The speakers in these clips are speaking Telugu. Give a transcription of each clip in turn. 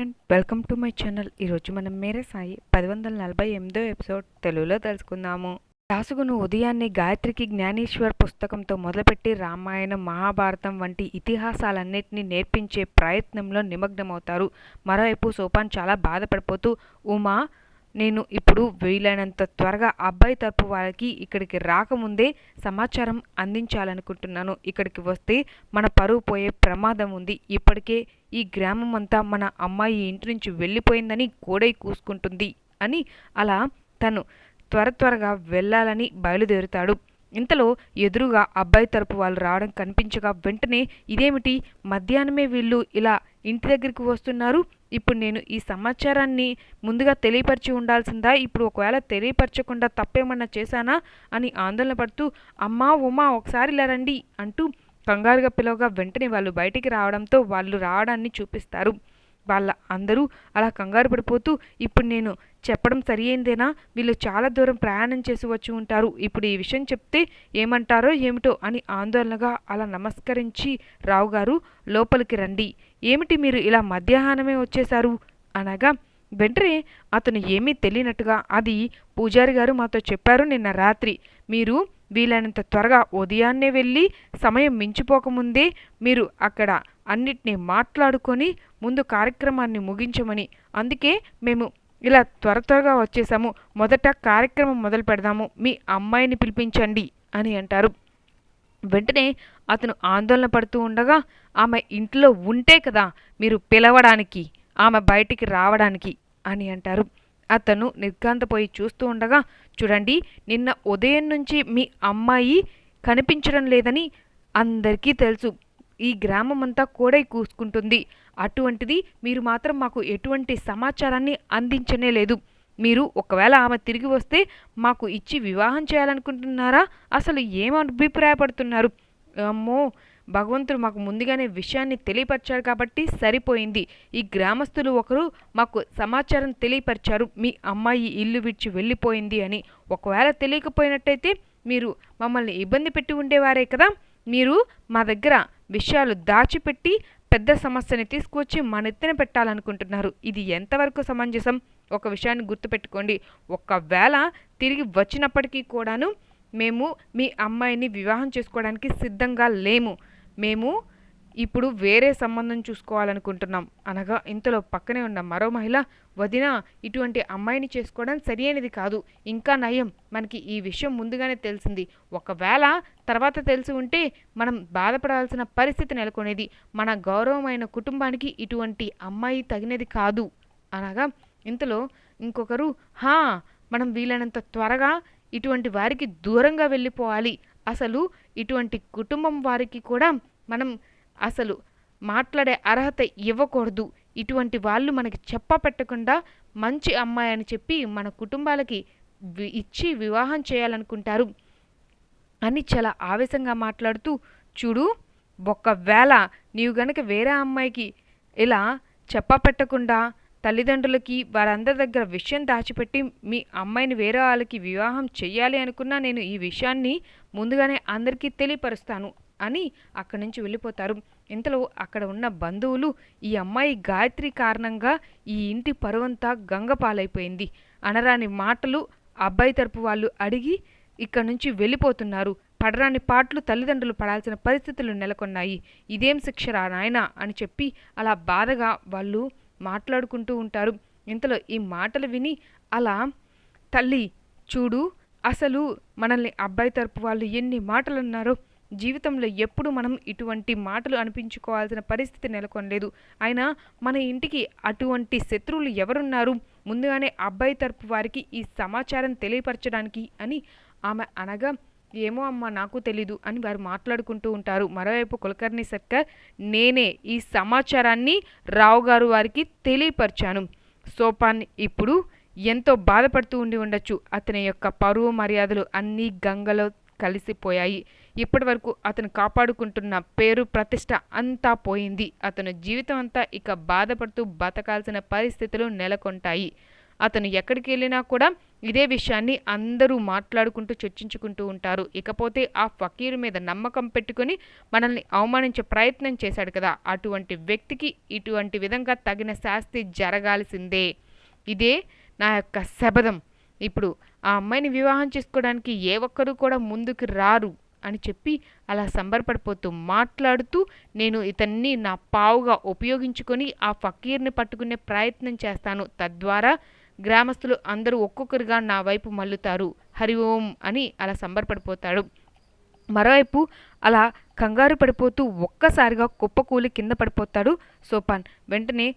And welcome to my channel. ఈరోజు మనం మేరే సాయి పది వందల నలభై ఎనిమిదో ఎపిసోడ్ తెలుగులో తెలుసుకుందాము. దాసుగును ఉదయాన్నే గాయత్రికి జ్ఞానేశ్వర్ పుస్తకంతో మొదలుపెట్టి రామాయణం మహాభారతం వంటి ఇతిహాసాలన్నింటినీ నేర్పించే ప్రయత్నంలో నిమగ్నమవుతారు. మరోవైపు సోపాన్ చాలా బాధపడిపోతూ ఉమా నేను ఇప్పుడు వీలైనంత త్వరగా అబ్బాయి తరపు వారికి ఇక్కడికి రాకముందే సమాచారం అందించాలనుకుంటున్నాను. ఇక్కడికి వస్తే మన పరువు పోయే ప్రమాదం ఉంది. ఇప్పటికే ఈ గ్రామం అంతా మన అమ్మాయి ఇంటి నుంచి వెళ్ళిపోయిందని కోడై కూసుకుంటుంది అని అలా తను త్వర త్వరగా వెళ్ళాలని బయలుదేరుతాడు. ఇంతలో ఎదురుగా అబ్బాయి తరపు వాళ్ళు రావడం కనిపించగా వెంటనే ఇదేమిటి? మధ్యాహ్నమే వీళ్ళు ఇలా ఇంటి దగ్గరికి వస్తున్నారు. ఇప్పుడు నేను ఈ సమాచారాన్ని ముందుగా తెలియపరిచి ఉండాల్సిందా? ఇప్పుడు ఒకవేళ తెలియపరచకుండా తప్పేమన్నా చేశానా? అని ఆందోళన పడుతూ అమ్మా ఉమా ఒకసారి ఇలా రండి అంటూ కంగారుగా పిలవగా వెంటనే వాళ్ళు బయటికి రావడంతో వాళ్ళు రావడాన్ని చూపిస్తారు. వాళ్ళ అందరూ అలా కంగారు పడిపోతూ ఇప్పుడు నేను చెప్పడం సరియైందేనా వీళ్ళు చాలా దూరం ప్రయాణం చేసి వచ్చి ఉంటారు. ఇప్పుడు ఈ విషయం చెప్తే ఏమంటారో ఏమిటో అని ఆందోళనగా అలా నమస్కరించి రావు గారు లోపలికి రండి. ఏమిటి మీరు ఇలా మధ్యాహ్నమే వచ్చేశారు? అనగా వెంటనే అతను ఏమీ తెలియనట్టుగా అది పూజారి గారు మాతో చెప్పారు నిన్న రాత్రి. మీరు వీలైనంత త్వరగా ఉదయాన్నే వెళ్ళి సమయం మించిపోకముందే మీరు అక్కడ అన్నిటినీ మాట్లాడుకొని ముందు కార్యక్రమాన్ని ముగించమని. అందుకే మేము ఇలా త్వర త్వరగా వచ్చేసాము. మొదట కార్యక్రమం మొదలు పెడదాము. మీ అమ్మాయిని పిలిపించండి అని అంటారు. వెంటనే అతను ఆందోళన పడుతూ ఉండగా ఆమె ఇంట్లో ఉంటే కదా మీరు పిలవడానికి ఆమె బయటికి రావడానికి అని అంటారు. అతను నిర్గాంతపోయి చూస్తూ ఉండగా చూడండి నిన్న ఉదయం నుంచి మీ అమ్మాయి కనిపించడం లేదని అందరికీ తెలుసు. ఈ గ్రామం అంతా కోడై కూసుకుంటుంది. అటువంటిది మీరు మాత్రం మాకు ఎటువంటి సమాచారాన్ని అందించనే లేదు. మీరు ఒకవేళ ఆమె తిరిగి వస్తే మాకు ఇచ్చి వివాహం చేయాలనుకుంటున్నారా? అసలు ఏం అభిప్రాయపడుతున్నారు? అమ్మో! భగవంతుడు మాకు ముందుగానే విషయాన్ని తెలియపరిచారు కాబట్టి సరిపోయింది. ఈ గ్రామస్తులు ఒకరు మాకు సమాచారం తెలియపరిచారు. మీ అమ్మాయి ఇల్లు విడిచి వెళ్ళిపోయింది అని. ఒకవేళ తెలియకపోయినట్టయితే మీరు మమ్మల్ని ఇబ్బంది పెట్టి ఉండేవారే కదా? మీరు మా దగ్గర విషయాలు దాచిపెట్టి పెద్ద సమస్యని తీసుకువచ్చి మన ఎత్తిన పెట్టాలనుకుంటున్నారు. ఇది ఎంతవరకు సమంజసం? ఒక విషయాన్ని గుర్తుపెట్టుకోండి. ఒకవేళ తిరిగి వచ్చినప్పటికీ కూడాను మేము మీ అమ్మాయిని వివాహం చేసుకోవడానికి సిద్ధంగా లేము. మేము ఇప్పుడు వేరే సంబంధం చూసుకోవాలనుకుంటున్నాం. అనగా ఇంతలో పక్కనే ఉన్న మరో మహిళ వదిన ఇటువంటి అమ్మాయిని చేసుకోవడం సరియైనది కాదు. ఇంకా నయం. మనకి ఈ విషయం ముందుగానే తెలిసింది. ఒకవేళ తర్వాత తెలిసి ఉంటే మనం బాధపడాల్సిన పరిస్థితి నెలకొనేది. మన గౌరవమైన కుటుంబానికి ఇటువంటి అమ్మాయి తగినది కాదు. అనగా ఇంతలో ఇంకొకరు హా మనం వీలైనంత త్వరగా ఇటువంటి వారికి దూరంగా వెళ్ళిపోవాలి. అసలు ఇటువంటి కుటుంబం వారికి కూడా మనం అసలు మాట్లాడే అర్హత ఇవ్వకూడదు. ఇటువంటి వాళ్ళు మనకి చెప్ప పెట్టకుండా మంచి అమ్మాయి అని చెప్పి మన కుటుంబాలకి ఇచ్చి వివాహం చేయాలనుకుంటారు. అని చాలా ఆవేశంగా మాట్లాడుతూ చూడు ఒకవేళ నీవు గనక వేరే అమ్మాయికి ఇలా చెప్ప పెట్టకుండా తల్లిదండ్రులకి వారందరి దగ్గర విషయం దాచిపెట్టి మీ అమ్మాయిని వేరే వాళ్ళకి వివాహం చెయ్యాలి అనుకున్నా నేను ఈ విషయాన్ని ముందుగానే అందరికీ తెలియపరుస్తాను. అని అక్కడి నుంచి వెళ్ళిపోతారు. ఇంతలో అక్కడ ఉన్న బంధువులు ఈ అమ్మాయి గాయత్రి కారణంగా ఈ ఇంటి పరువంతా గంగపాలైపోయింది. అనరాని మాటలు అబ్బాయి తరపు వాళ్ళు అడిగి ఇక్కడి నుంచి వెళ్ళిపోతున్నారు. పడరాని పాటలు తల్లిదండ్రులు పడాల్సిన పరిస్థితులు నెలకొన్నాయి. ఇదేం శిక్షరా నాయన అని చెప్పి అలా బాధగా వాళ్ళు మాట్లాడుకుంటూ ఉంటారు. ఇంతలో ఈ మాటలు విని అలా తల్లి చూడు అసలు మనల్ని అబ్బాయి తరపు వాళ్ళు ఎన్ని మాటలు అన్నారో జీవితంలో ఎప్పుడు మనం ఇటువంటి మాటలు అనిపించుకోవాల్సిన పరిస్థితి నెలకొనలేదు. అయినా మన ఇంటికి అటువంటి శత్రువులు ఎవరున్నారు? ముందుగానే అబ్బాయి తరపు వారికి ఈ సమాచారం తెలియపరచడానికి అని ఆమె అనగా ఏమో అమ్మ నాకు తెలీదు అని వారు మాట్లాడుకుంటూ ఉంటారు. మరోవైపు కులకర్ణి సర్కార్ నేనే ఈ సమాచారాన్ని రావు గారు వారికి తెలియపరిచాను. సోపాన్ ఇప్పుడు ఎంతో బాధపడుతూ ఉండి ఉండొచ్చు. అతని యొక్క పరువు మర్యాదలు అన్నీ గంగలో కలిసిపోయాయి. ఇప్పటి వరకు అతను కాపాడుకుంటున్న పేరు ప్రతిష్ట అంతా పోయింది. అతను జీవితం అంతా ఇక బాధపడుతూ బతకాల్సిన పరిస్థితులు నెలకొంటాయి. అతను ఎక్కడికి వెళ్ళినా కూడా ఇదే విషయాన్ని అందరూ మాట్లాడుకుంటూ చర్చించుకుంటూ ఉంటారు. ఇకపోతే ఆ ఫకీర్ మీద నమ్మకం పెట్టుకొని మనల్ని అవమానించే ప్రయత్నం చేశాడు కదా. అటువంటి వ్యక్తికి ఇటువంటి విధంగా తగిన శాస్తి జరగాల్సిందే. ఇదే నా యొక్క శబదం ఇప్పుడు ఆ అమ్మాయిని వివాహం చేసుకోవడానికి ఏ ఒక్కరూ కూడా ముందుకు రారు. అని చెప్పి అలా సంబరపడిపోతూ మాట్లాడుతూ నేను ఇతన్ని నా పావుగా ఉపయోగించుకొని ఆ ఫకీర్ని పట్టుకునే ప్రయత్నం చేస్తాను. తద్వారా గ్రామస్తులు అందరూ ఒక్కొక్కరుగా నా వైపు మల్లుతారు. హరి ఓం అని అలా సంబరపడిపోతాడు. మరోవైపు అలా కంగారు పడిపోతూ ఒక్కసారిగా కుప్పకూలి కింద పడిపోతాడు సోపాన్. వెంటనే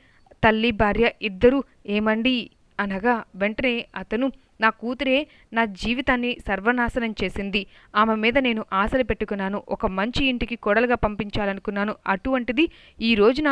తల్లి భార్య ఇద్దరూ ఏమండి? అనగా వెంటనే అతను నా కూతురే నా జీవితాన్ని సర్వనాశనం చేసింది. ఆమె మీద నేను ఆశలు పెట్టుకున్నాను. ఒక మంచి ఇంటికి కొడలుగా పంపించాలనుకున్నాను. అటువంటిది ఈ రోజున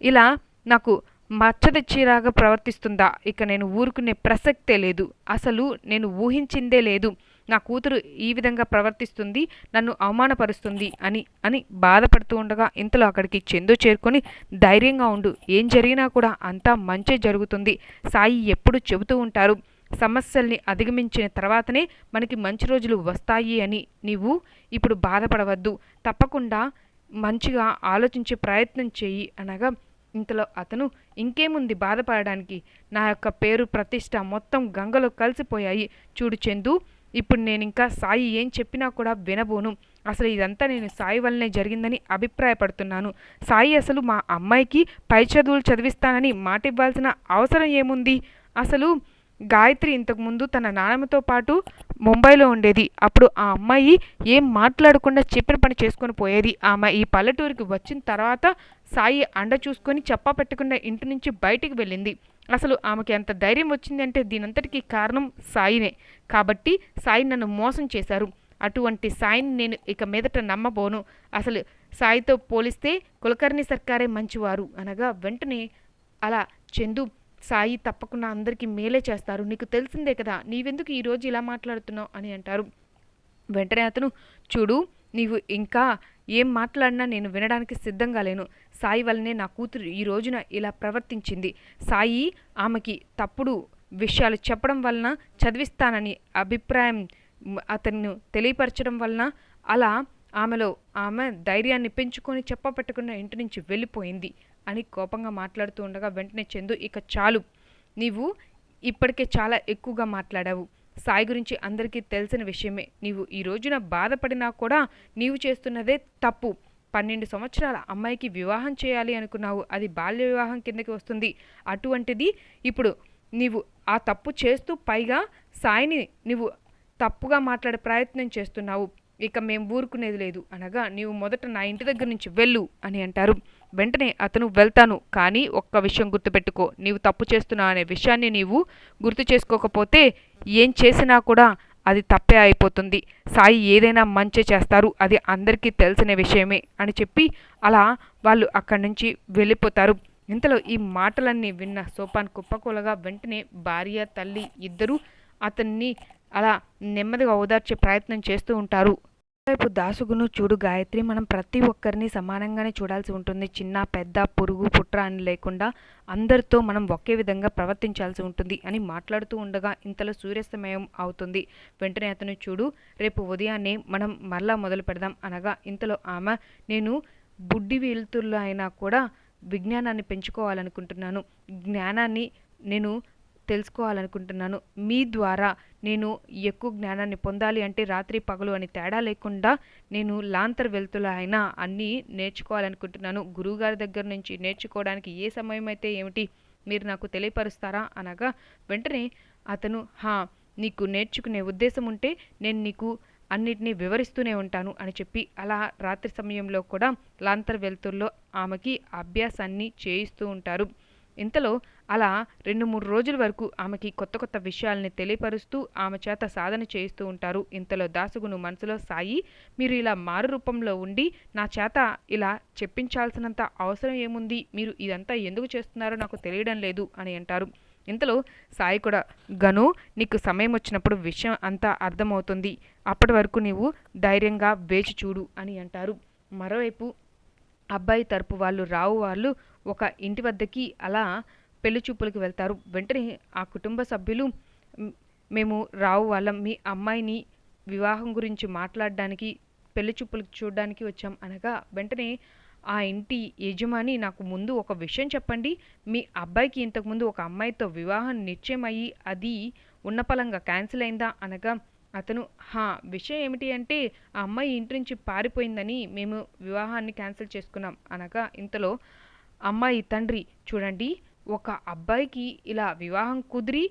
ఇలా నాకు మచ్చటచ్చేలాగా ప్రవర్తిస్తుందా? ఇక నేను ఊరుకునే ప్రసక్తే లేదు. అసలు నేను ఊహించిందే లేదు. నా కూతురు ఈ విధంగా ప్రవర్తిస్తుంది నన్ను అవమానపరుస్తుంది అని అని బాధపడుతూ ఉండగా ఇంతలో అక్కడికి చందు చేరుకొని ధైర్యంగా ఉండు. ఏం జరిగినా కూడా అంతా మంచి జరుగుతుంది. సాయి ఎప్పుడు చెబుతూ ఉంటారు. సమస్యల్ని అధిగమించిన తర్వాతనే మనకి మంచి రోజులు వస్తాయి అని నీవు ఇప్పుడు బాధపడవద్దు. తప్పకుండా మంచిగా ఆలోచించే ప్రయత్నం చేయి అనగా ఇంతలో అతను ఇంకేముంది బాధపడడానికి? నా యొక్క పేరు ప్రతిష్ట మొత్తం గంగలో కలిసిపోయాయి. చూడు చందు ఇప్పుడు నేను ఇంకా సాయి ఏం చెప్పినా కూడా వినబోను. అసలు ఇదంతా నేను సాయి వల్లనే జరిగిందని అభిప్రాయపడుతున్నాను. సాయి అసలు మా అమ్మాయికి పై చదువులు చదివిస్తానని మాట ఇవ్వాల్సిన అవసరం ఏముంది? అసలు గాయత్రి ఇంతకుముందు తన నాన్నమ్మతో పాటు ముంబైలో ఉండేది. అప్పుడు ఆ అమ్మాయి ఏం మాట్లాడకుండా చెప్పిన పని చేసుకొని పోయేది. ఆమె ఈ పల్లెటూరికి వచ్చిన తర్వాత సాయి అండ చూసుకొని చెప్పా పెట్టకుండా ఇంటి నుంచి బయటికి వెళ్ళింది. అసలు ఆమెకి ఎంత ధైర్యం వచ్చిందంటే దీనంతటికీ కారణం సాయినే. కాబట్టి సాయి నన్ను మోసం చేశారు. అటువంటి సాయిని నేను ఇక మీదట నమ్మబోను. అసలు సాయితో పోలిస్తే కులకర్ణి సర్కారే మంచివారు అనగా వెంటనే అలా చందు సాయి తప్పకుండా అందరికీ మేలే చేస్తారు. నీకు తెలిసిందే కదా నీవెందుకు ఈరోజు ఇలా మాట్లాడుతున్నావు అని అంటారు. వెంటనే అతను చూడు నీవు ఇంకా ఏం మాట్లాడినా నేను వినడానికి సిద్ధంగా లేను. సాయి వల్లనే నా కూతురు ఈ రోజున ఇలా ప్రవర్తించింది. సాయి ఆమెకి తప్పుడు విషయాలు చెప్పడం వలన చదివిస్తానని అభిప్రాయం అతన్ని తెలియపరచడం వలన అలా ఆమెలో ఆమె ధైర్యాన్ని పెంచుకొని చెప్పపెట్టకుండా ఇంటి నుంచి వెళ్ళిపోయింది. అని కోపంగా మాట్లాడుతూ ఉండగా వెంటనే చందు ఇక చాలు. నీవు ఇప్పటికే చాలా ఎక్కువగా మాట్లాడావు. సాయి గురించి అందరికీ తెలిసిన విషయమే. నీవు ఈ రోజున బాధపడినా కూడా నీవు చేస్తున్నదే తప్పు. పన్నెండు సంవత్సరాల అమ్మాయికి వివాహం చేయాలి అనుకున్నావు. అది బాల్య వివాహం కిందకి వస్తుంది. అటువంటిది ఇప్పుడు నీవు ఆ తప్పు చేస్తూ పైగా సాయిని నువ్వు తప్పుగా మాట్లాడే ప్రయత్నం చేస్తున్నావు. ఇక మేము ఊరుకునేది లేదు. అనగా నీవు మొదట నా ఇంటి దగ్గర నుంచి వెళ్ళు అని అంటారు. వెంటనే అతను వెళ్తాను కానీ ఒక్క విషయం గుర్తుపెట్టుకో. నీవు తప్పు చేస్తున్నావు అనే విషయాన్ని నీవు గుర్తు చేసుకోకపోతే ఏం చేసినా కూడా అది తప్పే అయిపోతుంది. సాయి ఏదైనా మంచి చేస్తారు అది అందరికీ తెలిసిన విషయమే అని చెప్పి అలా వాళ్ళు అక్కడి నుంచి వెళ్ళిపోతారు. ఇంతలో ఈ మాటలన్నీ విన్న సోపాన్ కుప్పకూలగా వెంటనే భార్య తల్లి ఇద్దరూ అతన్ని అలా నెమ్మదిగా ఓదార్చే ప్రయత్నం చేస్తూ ఉంటారు. వైపు దాసుగును చూడు గాయత్రి మనం ప్రతి ఒక్కరిని సమానంగానే చూడాల్సి ఉంటుంది. చిన్న పెద్ద పురుగు పుట్ర అని లేకుండా అందరితో మనం ఒకే విధంగా ప్రవర్తించాల్సి ఉంటుంది అని మాట్లాడుతూ ఉండగా ఇంతలో సూర్యాస్తమయం అవుతుంది. వెంటనే అతను చూడు రేపు ఉదయాన్నే మనం మరలా మొదలు పెడదాం అనగా ఇంతలో ఆమె నేను బుడ్డి వెలుతుల్లో అయినా కూడా విజ్ఞానాన్ని పెంచుకోవాలనుకుంటున్నాను. జ్ఞానాన్ని నేను తెలుసుకోవాలనుకుంటున్నాను. మీ ద్వారా నేను ఎక్కువ జ్ఞానాన్ని పొందాలి అంటే రాత్రి పగలు అని తేడా లేకుండా నేను లాంతర్ వెళ్తుల అయినా అన్నీ నేర్చుకోవాలనుకుంటున్నాను. గురువుగారి దగ్గర నుంచి నేర్చుకోవడానికి ఏ సమయం అయితే ఏమిటి మీరు నాకు తెలియపరుస్తారా అనగా వెంటనే అతను హా నీకు నేర్చుకునే ఉద్దేశం ఉంటే నేను నీకు అన్నిటినీ వివరిస్తూనే ఉంటాను అని చెప్పి అలా రాత్రి సమయంలో కూడా లాంతర్ వెలుతుల్లో ఆమెకి అభ్యాసాన్ని చేయిస్తూ ఉంటారు. ఇంతలో అలా రెండు మూడు రోజుల వరకు ఆమెకి కొత్త కొత్త విషయాల్ని తెలియపరుస్తూ ఆమె చేత సాధన చేయిస్తూ ఉంటారు. ఇంతలో దాసుగును మనసులో సాయి మీరు ఇలా మారు రూపంలో ఉండి నా చేత ఇలా చెప్పించాల్సినంత అవసరం ఏముంది? మీరు ఇదంతా ఎందుకు చేస్తున్నారో నాకు తెలియడం లేదు అని అంటారు. ఇంతలో సాయి కూడా గను నీకు సమయం వచ్చినప్పుడు విషయం అంతా అర్థమవుతుంది. అప్పటి వరకు నీవు ధైర్యంగా వేచి చూడు అని అంటారు. మరోవైపు అబ్బాయి తరపు వాళ్ళు రావు వాళ్ళు ఒక ఇంటి వద్దకి అలా పెళ్ళి చూపులకు వెళ్తారు. వెంటనే ఆ కుటుంబ సభ్యులు మేము రావు వాళ్ళం. మీ అమ్మాయిని వివాహం గురించి మాట్లాడడానికి పెళ్ళి చూపులకు చూడడానికి వచ్చాం. అనగా వెంటనే ఆ ఇంటి యజమాని నాకు ముందు ఒక విషయం చెప్పండి. మీ అబ్బాయికి ఇంతకుముందు ఒక అమ్మాయితో వివాహం నిశ్చయమయ్యి అది ఉన్నపలంగా క్యాన్సిల్ అయిందా? అనగా అతను హా విషయం ఏమిటి అంటే ఆ అమ్మాయి ఇంటి నుంచి పారిపోయిందని మేము వివాహాన్ని క్యాన్సిల్ చేసుకున్నాం. అనగా ఇంతలో అమ్మాయి తండ్రి చూడండి ఒక అబ్బాయికి ఇలా వివాహం కుదిరి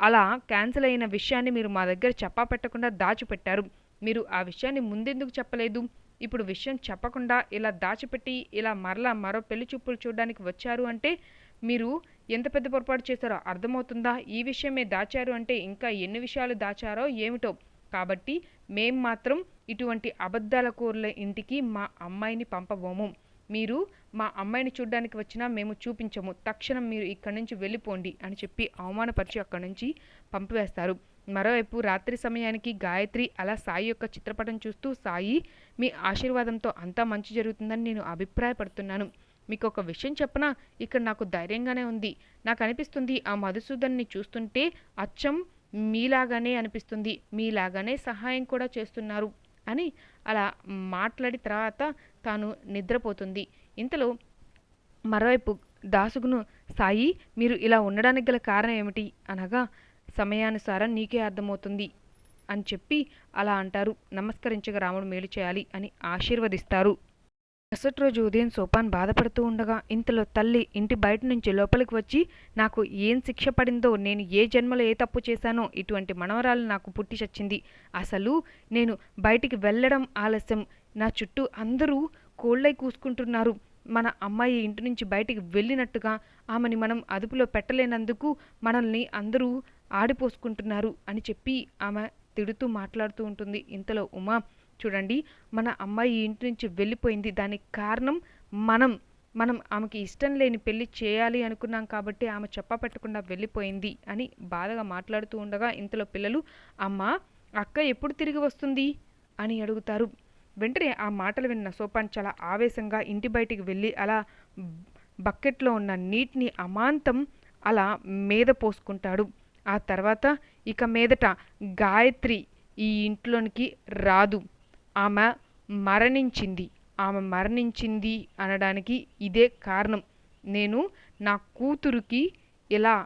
అలా క్యాన్సిల్ అయిన విషయాన్ని మీరు మా దగ్గర చెప్పా పెట్టకుండా దాచిపెట్టారు. మీరు ఆ విషయాన్ని ముందెందుకు చెప్పలేదు? ఇప్పుడు విషయం చెప్పకుండా ఇలా దాచిపెట్టి ఇలా మరలా మరో పెళ్ళి చూపులు చూడడానికి వచ్చారు అంటే మీరు ఎంత పెద్ద పొరపాటు చేశారో అర్థమవుతుందా? ఈ విషయమే దాచారు అంటే ఇంకా ఎన్ని విషయాలు దాచారో ఏమిటో? కాబట్టి మేం మాత్రం ఇటువంటి అబద్ధాల కూరల ఇంటికి మా అమ్మాయిని పంపబోము. మీరు మా అమ్మాయిని చూడడానికి వచ్చినా మేము చూపించము. తక్షణం మీరు ఇక్కడి నుంచి వెళ్ళిపోండి అని చెప్పి అవమానపరిచి అక్కడి నుంచి పంపివేస్తారు. మరోవైపు రాత్రి సమయానికి గాయత్రి అలా సాయి యొక్క చిత్రపటం చూస్తూ సాయి మీ ఆశీర్వాదంతో అంతా మంచి జరుగుతుందని నేను అభిప్రాయపడుతున్నాను. మీకు ఒక విషయం చెప్పనా? ఇక్కడ నాకు ధైర్యంగానే ఉంది. నాకు అనిపిస్తుంది ఆ మధుసూదన్ని చూస్తుంటే అచ్చం మీలాగానే అనిపిస్తుంది. మీలాగానే సహాయం కూడా చేస్తున్నారు అని అలా మాట్లాడి తర్వాత తాను నిద్రపోతుంది. ఇంతలో మరోవైపు దాసుగును సాయి మీరు ఇలా ఉండడానికి గల కారణం ఏమిటి? అనగా సమయానుసారం నీకే అర్థమవుతుంది అని చెప్పి అలా అంటారు. నమస్కరించగా రాముడు మేలు చేయాలి అని ఆశీర్వదిస్తారు. మరుసటి రోజు ఉదయం సోపాన్ బాధపడుతూ ఉండగా ఇంతలో తల్లి ఇంటి బయట నుంచి లోపలికి వచ్చి నాకు ఏం శిక్ష పడిందో నేను ఏ జన్మలో ఏ తప్పు చేశానో ఇటువంటి మనవరాలు నాకు పుట్టి చచ్చింది. అసలు నేను బయటికి వెళ్ళడం ఆలస్యం. నా చుట్టూ అందరూ కోళ్ళై కూసుకుంటున్నారు. మన అమ్మాయి ఇంటి నుంచి బయటికి వెళ్ళినట్టుగా ఆమెని మనం అదుపులో పెట్టలేనందుకు మనల్ని అందరూ ఆడిపోసుకుంటున్నారు అని చెప్పి ఆమె తిడుతూ మాట్లాడుతూ ఉంటుంది. ఇంతలో ఉమా చూడండి మన అమ్మాయి ఇంటి నుంచి వెళ్ళిపోయింది. దానికి కారణం మనం. మనం ఆమెకి ఇష్టం లేని పెళ్ళి చేయాలి అనుకున్నాం కాబట్టి ఆమె చెప్ప పెట్టకుండా వెళ్ళిపోయింది అని బాధగా మాట్లాడుతూ ఉండగా ఇంతలో పిల్లలు అమ్మ అక్క ఎప్పుడు తిరిగి వస్తుంది? అని అడుగుతారు. వెంటనే ఆ మాటలు విన్న సోపాన్ చాలా ఆవేశంగా ఇంటి బయటికి వెళ్ళి అలా బకెట్లో ఉన్న నీటిని అమాంతం అలా మీద పోసుకుంటాడు. ఆ తర్వాత ఇక మీదట గాయత్రి ఈ ఇంట్లోనికి రాదు. ఆమె మరణించింది. ఆమె మరణించింది అనడానికి ఇదే కారణం. నేను నా కూతురుకి ఇలా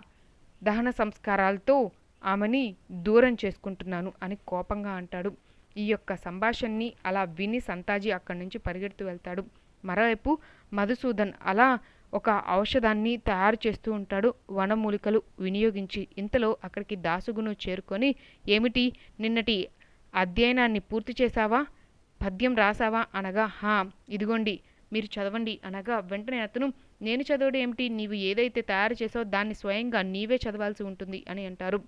దహన సంస్కారాలతో ఆమెని దూరం చేసుకుంటున్నాను అని కోపంగా అంటాడు. ఈ యొక్క సంభాషణని అలా విని సంతాజీ అక్కడి నుంచి పరిగెడుతూ వెళ్తాడు. మరోవైపు మధుసూదన్ అలా ఒక ఔషధాన్ని తయారు చేస్తూ ఉంటాడు. వనమూలికలు వినియోగించి ఇంతలో అక్కడికి దాసుగును చేరుకొని ఏమిటి? నిన్నటి అధ్యయనాన్ని పూర్తి చేశావా? పద్యం రాసావా అనగా హా ఇదిగోండి మీరు చదవండి. అనగా వెంటనే అతను నేను చదవడం ఏమిటి? నీవు ఏదైతే తయారు చేసావో దాన్ని స్వయంగా నీవే చదవాల్సి ఉంటుంది అని అంటారు.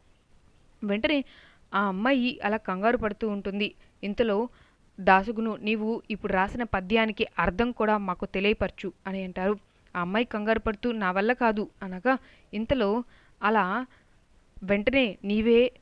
వెంటనే ఆ అమ్మాయి అలా కంగారు పడుతూ ఉంటుంది. ఇంతలో దాసుగును నీవు ఇప్పుడు రాసిన పద్యానికి అర్థం కూడా మాకు తెలియపరచు అని అంటారు. ఆ అమ్మాయి కంగారు పడుతూ నా వల్ల కాదు అనగా ఇంతలో అలా వెంటనే నీవే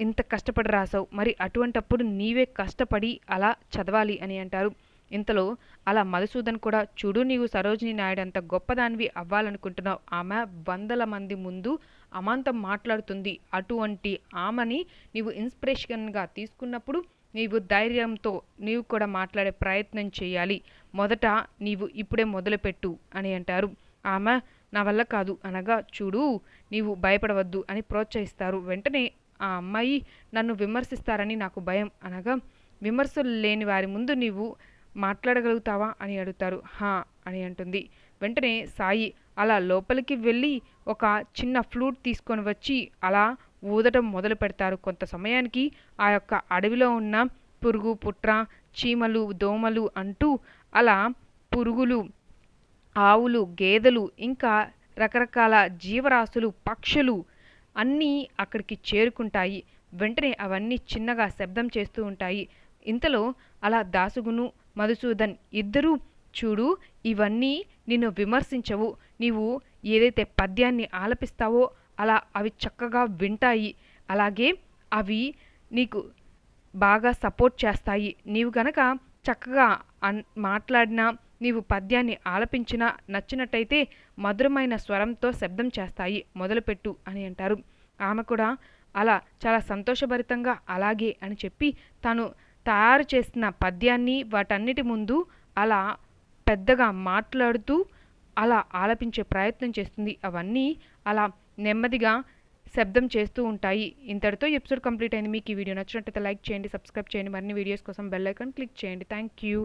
ఇంత కష్టపడి రాసావు. మరి అటువంటప్పుడు నీవే కష్టపడి అలా చదవాలి అని అంటారు. ఇంతలో అలా మధుసూదన్ కూడా చూడు నీవు సరోజిని నాయుడు అంత గొప్పదానివి అవ్వాలనుకుంటున్నావు. ఆమె వందల మంది ముందు అమాంతం మాట్లాడుతుంది. అటువంటి ఆమెని నీవు ఇన్స్పిరేషన్గా తీసుకున్నప్పుడు నీవు ధైర్యంతో నీవు కూడా మాట్లాడే ప్రయత్నం చేయాలి. మొదట నీవు ఇప్పుడే మొదలుపెట్టు అని అంటారు. ఆమె నా వల్ల కాదు అనగా చూడు నీవు భయపడవద్దు అని ప్రోత్సహిస్తారు. వెంటనే ఆ అమ్మాయి నన్ను విమర్శిస్తారని నాకు భయం అనగా విమర్శలు లేని వారి ముందు నీవు మాట్లాడగలుగుతావా? అని అడుగుతారు. హా అని అంటుంది. వెంటనే సాయి అలా లోపలికి వెళ్ళి ఒక చిన్న ఫ్లూట్ తీసుకొని వచ్చి అలా ఊదటం మొదలు పెడతారు. కొంత సమయానికి ఆ యొక్క అడవిలో ఉన్న పురుగు పుట్ర చీమలు దోమలు అంటూ అలా పురుగులు ఆవులు గేదెలు ఇంకా రకరకాల జీవరాశులు పక్షులు అన్నీ అక్కడికి చేరుకుంటాయి. వెంటనే అవన్నీ చిన్నగా శబ్దం చేస్తూ ఉంటాయి. ఇంతలో అలా దాసుగును మధుసూదన్ ఇద్దరూ చూడు ఇవన్నీ నిన్ను విమర్శించవు. నీవు ఏదైతే పద్యాన్ని ఆలపిస్తావో అలా అవి చక్కగా వింటాయి. అలాగే అవి నీకు బాగా సపోర్ట్ చేస్తాయి. నీవు గనక చక్కగా అన్ మాట్లాడినా నీవు పద్యాన్ని ఆలపించినా నచ్చినట్టయితే మధురమైన స్వరంతో శబ్దం చేస్తాయి. మొదలుపెట్టు అని అంటారు. ఆమె కూడా అలా చాలా సంతోషభరితంగా అలాగే అని చెప్పి తను తయారు చేసిన పద్యాన్ని వాటన్నిటి ముందు అలా పెద్దగా మాట్లాడుతూ అలా ఆలపించే ప్రయత్నం చేస్తుంది. అవన్నీ అలా నెమ్మదిగా శబ్దం చేస్తూ ఉంటాయి. ఇంతటితో ఎపిసోడ్ కంప్లీట్ అయింది. మీకు ఈ వీడియో నచ్చినట్లయితే లైక్ చేయండి సబ్స్క్రైబ్ చేయండి. మరిన్ని వీడియోస్ కోసం బెల్ ఐకాన్ క్లిక్ చేయండి. Thank you.